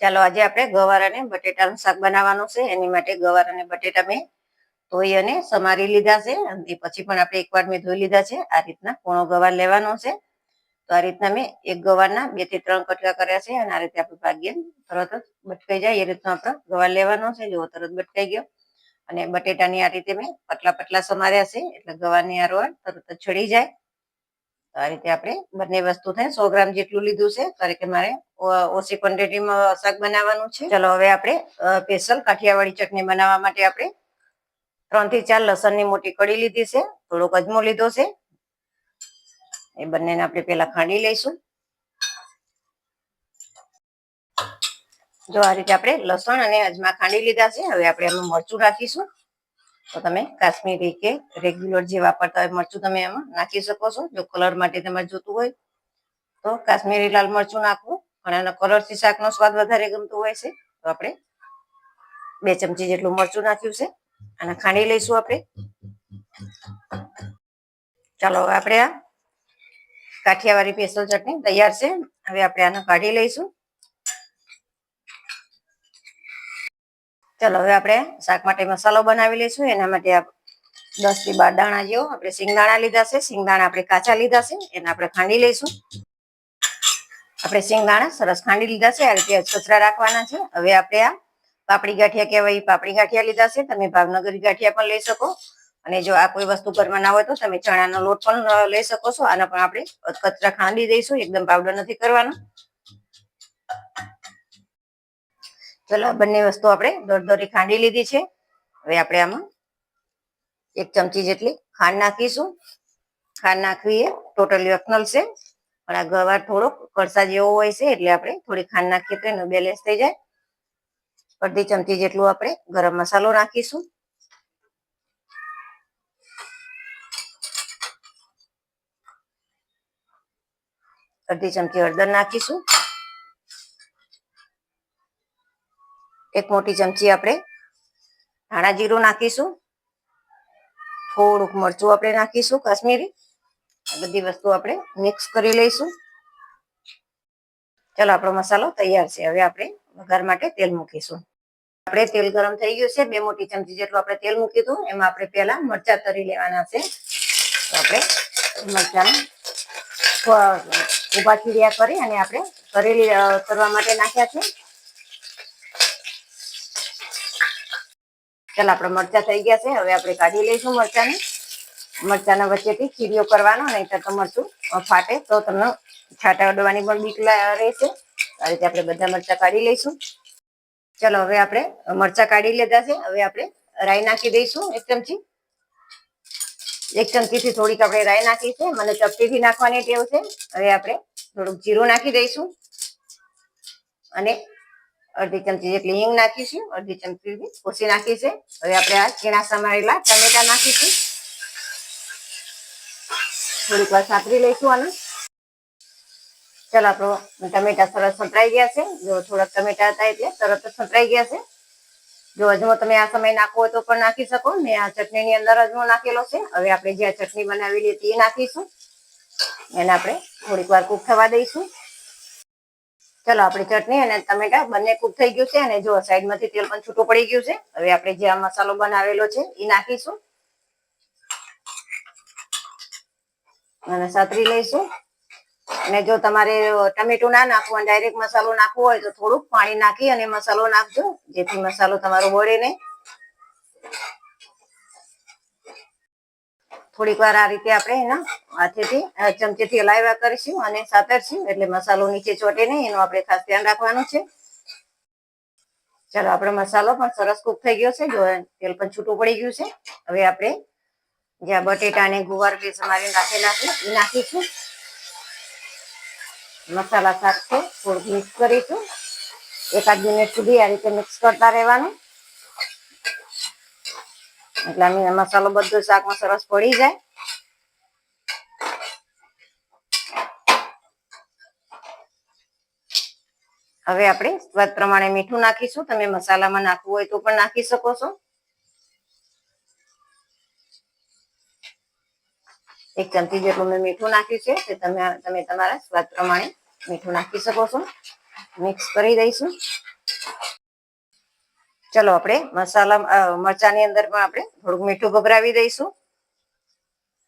ચાલો, આજે આપણે ગવાર અને બટેટાનું શાક બનાવવાનું છે. એની માટે ગવાર અને બટેટા મેં ધોઈ અને સમારી લીધા છે. એ પછી પણ આપણે એકવાર મેં ધોઈ લીધા છે. આ રીતના પૂણો ગવાર લેવાનો છે. તો આ રીતના મેં એક ગવારના બેથી ત્રણ કટકા કર્યા છે અને આ રીતે આપણે ભાગ્ય તરત જ બટકાઈ જાય. એ રીતનો આપણો ગવાર લેવાનો છે. જેવો તરત બટકાઈ ગયો. અને બટેટાની આ રીતે મેં પતલા પતલા સમાર્યા છે. એટલે ગવારની આ તરત જ છડી જાય. તો આ રીતે આપણે બંને વસ્તુ થાય સો ગ્રામ જેટલું લીધું છે. કારણ કે મારે ઓછી ક્વોન્ટિટીમાં શાક બનાવવાનું છે. ચલો હવે આપણે સ્પેશિયલ કાઠિયાવાડી ચટણી બનાવવા માટે આપણે ત્રણથી ચાર લસણની મોટી કડી લીધી છે. થોડોક અજમો લીધો છે. એ બંનેને આપણે પેલા ખાંડી લઈશું. જો આ રીતે આપણે લસણ અને અજમા ખાંડી લીધા છે. હવે આપણે એમાં મરચું રાખીશું. તો તમે કાશ્મીરી કે રેગ્યુલર જે વાપરતા હોય મરચું તમે એમાં નાખી શકો છો. જો કલર માટે તમારે જોતું હોય તો કાશ્મીરી લાલ મરચું નાખવું. પણ એનો કલરથી શાકનો સ્વાદ વધારે ગમતો હોય છે. તો આપણે બે ચમચી જેટલું મરચું નાખ્યું છે. અને ખાંડી લઈશું આપણે. ચાલો આપણે આ કાઠિયાવાડી પેસ્ટલ ચટણી તૈયાર છે. હવે આપણે આને કાઢી લઈશું. ચલો, હવે આપણે શાક માટે મસાલો બનાવી લઈશું. એના માટે દસથી બાર દાણા જેવો આપણે સિંગદાણા લીધા છે. સિંગદાણા આપણે કાચા લીધા છે. એને આપણે ખાંડી લઈશું. આપણે સિંગદાણા સરસ ખાંડી લીધા છે. આ રીતે કચરા રાખવાના છે. હવે આપણે આ પાપડી ગાંઠિયા કહેવાય પાપડી ગાંઠિયા લીધા છે. તમે ભાવનગરી ગાંઠિયા પણ લઈ શકો. અને જો આ કોઈ વસ્તુ ઘરમાં ના હોય તો તમે ચણાનો લોટ પણ લઈ શકો છો. આને પણ આપણે કચરા ખાંડી દઈશું. એકદમ પાવડર નથી કરવાનો. ચલો, બંને વસ્તુ આપણે દોઢ દોરી ખાંડી લીધી છે. હવે આપણે આમાં એક ચમચી જેટલી ખાંડ નાખીશું. ખાંડ નાખવી એ ટોટલી ઓપ્શનલ છે. પણ આ ગવાર થોડોક કડસા જેવો હોય છે, એટલે આપણે થોડી ખાંડ નાખીએ તો એનો બેલેન્સ થઈ જાય. અડધી ચમચી જેટલું આપણે ગરમ મસાલો નાખીશું. અડધી ચમચી હળદર નાખીશું. એક મોટી ચમચી આપણે ધાણા જીરું નાખીશું. થોડુંક મરચું આપણે નાખીશું, કાશ્મીરી. બધી વસ્તુ આપણે મિક્સ કરી લઈશું. ચલો, આપણો મસાલો તૈયાર છે. હવે આપણે વઘાર માટે તેલ મૂકીશું. આપણે તેલ ગરમ થઈ ગયું છે. બે મોટી ચમચી જેટલું આપણે તેલ મૂક્યું હતું. એમાં આપણે પહેલા મરચા તરી લેવાના છે. તો આપણે મરચાને ઊભા ચીડિયા કરી અને આપણે તરેલી તરવા માટે નાખ્યા છે. ચાલ, આપણે મરચા થઈ ગયા છે. હવે આપણે કાઢી લઈશું મરચાને. મરચાના વચ્ચેથી ચીરીઓ કરવાનો નહીં તો મરચું ફાટે. તો તમને છાંટા અડવાની પણ બીક રહેશે. આ રીતે આપણે બધા મરચા કાઢી લઈશું. ચલો, હવે આપણે મરચા કાઢી લીધા છે. હવે આપણે રાઈ નાખી દઈશું એક ચમચી. એક ચમચીથી થોડીક આપણે રાઈ નાખી છે. મને ચપટીથી નાખવાની ટેવ છે. હવે આપણે થોડુંક જીરું નાખી દઈશું. અને અડધી ચમચી જેટલી હિંગ નાખીશું, અડધી ચમચી ઓછી નાખી છે હવે આપણે આ ચીણા સમારેલા ટમેટા નાખીશું. થોડીક વાર સાતરી લઈશું અને ચાલો, આપણો ટમેટા સરસ સંતરાઈ ગયા છે. જો થોડાક ટમેટા હતા એટલે તરત જ સંતરાઈ ગયા છે. જો અજમો તમે આ સમય નાખવો હોય તો પણ નાખી શકો. મેં આ ચટણીની અંદર અજમો નાખેલો છે. હવે આપણે જે ચટણી બનાવેલી હતી એ નાખીશું. એને આપણે થોડીક વાર કૂક થવા દઈશું. ચલો, આપણી ચટણી અને ટમેટા બંને કુક થઈ ગયું છે અને જો સાઈડમાંથી તેલ પણ છૂટું પડી ગયું છે, હવે આપણે જે આ મસાલો બનાવેલો છે એ નાખીશું. અને સાતરી લઈશું. અને જો તમારે ટમેટું ના નાખવું અને ડાયરેક્ટ મસાલો નાખવો હોય તો થોડુંક પાણી નાખી અને મસાલો નાખજો, જેથી મસાલો તમારો વળે નહીં. થોડીક વાર આ રીતે આપણે એના હાથેથી ચમચેથી હલાવ્યા કરીશું અને સાતરશું એટલે મસાલો નીચે ચોટે નહીં એનું આપણે ખાસ ધ્યાન રાખવાનું છે. ચાલો, આપણો મસાલો પણ સરસ કુક થઈ ગયો છે. જો, તેલ પણ છૂટું પડી ગયું છે. હવે આપણે જ્યાં બટેટા અને ગુવાર બે સમારીને રાખેલા છે, એ નાખીશું. મસાલા સાથે થોડુંક મિક્સ કરીશું. એકાદ મિનિટ સુધી આ રીતે મિક્સ કરતા રહેવાનું. એટલે અમે મસાલો બધો શાકમાં સરસ પડી જાય. હવે આપણે સ્વાદ પ્રમાણે મીઠું નાખીશું. તમે મસાલામાં નાખવું હોય તો પણ નાખી શકો છો. એક ચમચી જેટલું મેં મીઠું નાખ્યું છે તે તમે તમે તમારા સ્વાદ પ્રમાણે મીઠું નાખી શકો છો. મિક્સ કરી દઈશું. ચલો આપણે મસાલા મરચાની અંદરમાં આપણે થોડુંક મીઠું ગભરાવી દઈશું.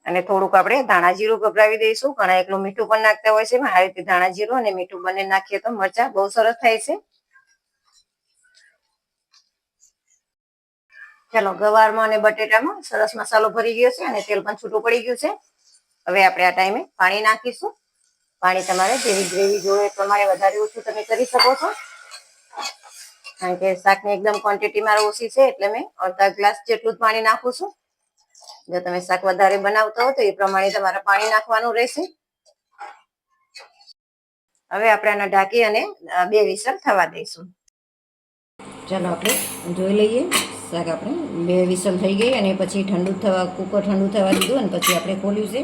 અને થોડુંક આપણે ધાણા જીરું ગભરાવી દઈશું. ઘણા એકલું મીઠું પણ નાખતા હોય છે પણ આ રીતે ધાણા જીરું અને મીઠું બંને નાખીએ તો મરચાં બહુ સરસ થાય છે. ચાલો, ગવારમાં અને બટેટામાં સરસ મસાલો ભરી ગયો છે અને તેલ પણ છૂટું પડી ગયું છે. હવે આપણે આ ટાઈમે પાણી નાખીશું. પાણી તમારે જેવી ગ્રેવી એ પ્રમાણે વધારે ઓછું તમે કરી શકો છો. કારણ કે શાકની એકદમ ક્વોન્ટિટી મારે ઓછી છે એટલે મેં અડધા ગ્લાસ જેટલું જ પાણી નાખું છું. જો તમે શાક વધારે બનાવતા હો તો એ પ્રમાણે તમારે પાણી નાખવાનું રહેશે. હવે આપણે આને ઢાંકી અને બે વિસલ થવા દઈશું. ચાલો આપણે જોઈ લઈએ. શાક આપણે બે વિસલ થઈ ગઈ અને પછી ઠંડુ થવા, કુકર ઠંડુ થવા દીધું અને પછી આપણે ખોલ્યું છે.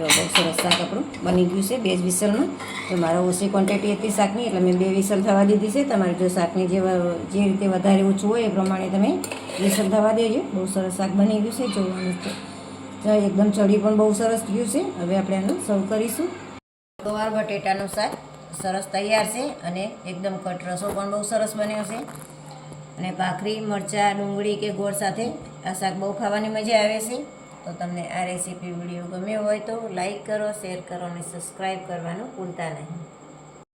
તો બહુ સરસ શાક આપણું બની ગયું છે, બે જ વિસલનું. તો મારે ઓછી ક્વોન્ટિટી હતી શાકની, એટલે મેં બે વિસલ થવા દીધી છે. તમારે જો શાકની જે જે રીતે વધારે ઓછું હોય એ પ્રમાણે તમે વિસલ થવા દેજો. બહુ સરસ શાક બની ગયું છે, જોવાનું છે. એકદમ ચડી પણ બહુ સરસ ગયું છે. હવે આપણે આનું સર્વ કરીશું. ગવાર બટેટાનું શાક સરસ તૈયાર છે અને એકદમ કટ રસો પણ બહુ સરસ બન્યો છે. અને ભાખરી, મરચાં, ડુંગળી કે ગોળ સાથે આ શાક બહુ ખાવાની મજા આવે છે. તો તમને આ રેસીપી વીડિયો ગમ્યો હોય તો લાઇક કરો, શેર કરો અને સબસ્ક્રાઈબ કરવાનું ભૂલતા નહીં.